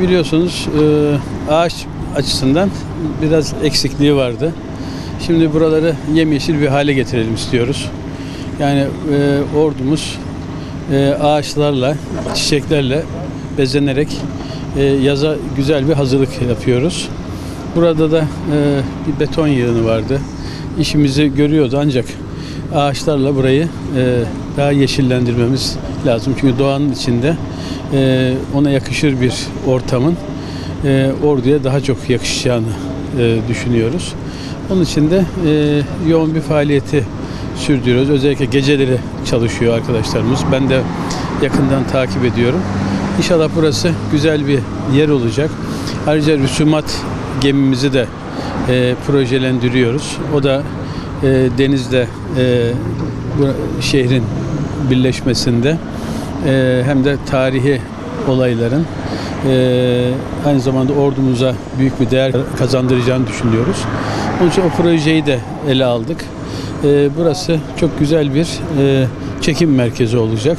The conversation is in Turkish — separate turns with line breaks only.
Biliyorsunuz e, ağaç açısından biraz eksikliği vardı. Şimdi buraları yemyeşil bir hale getirelim istiyoruz. Yani e, ordumuz e, ağaçlarla, çiçeklerle bezenerek yaza güzel bir hazırlık yapıyoruz. Burada da bir beton yığını vardı. İşimizi görüyordu ancak ağaçlarla burayı daha yeşillendirmemiz lazım. Çünkü doğanın içinde e, ona yakışır bir ortamın e, orduya daha çok yakışacağını e, düşünüyoruz. Onun için de e, yoğun bir faaliyeti sürdürüyoruz. Özellikle geceleri çalışıyor arkadaşlarımız. Ben de yakından takip ediyorum. İnşallah burası güzel bir yer olacak. Ayrıca rüsumat gemimizi de e, projelendiriyoruz. O da e, denizde e, bu şehrin birleşmesinde e, hem de tarihi olayların e, aynı zamanda ordumuza büyük bir değer kazandıracağını düşünüyoruz. Onun için o projeyi de ele aldık. E, burası çok güzel bir e, çekim merkezi olacak.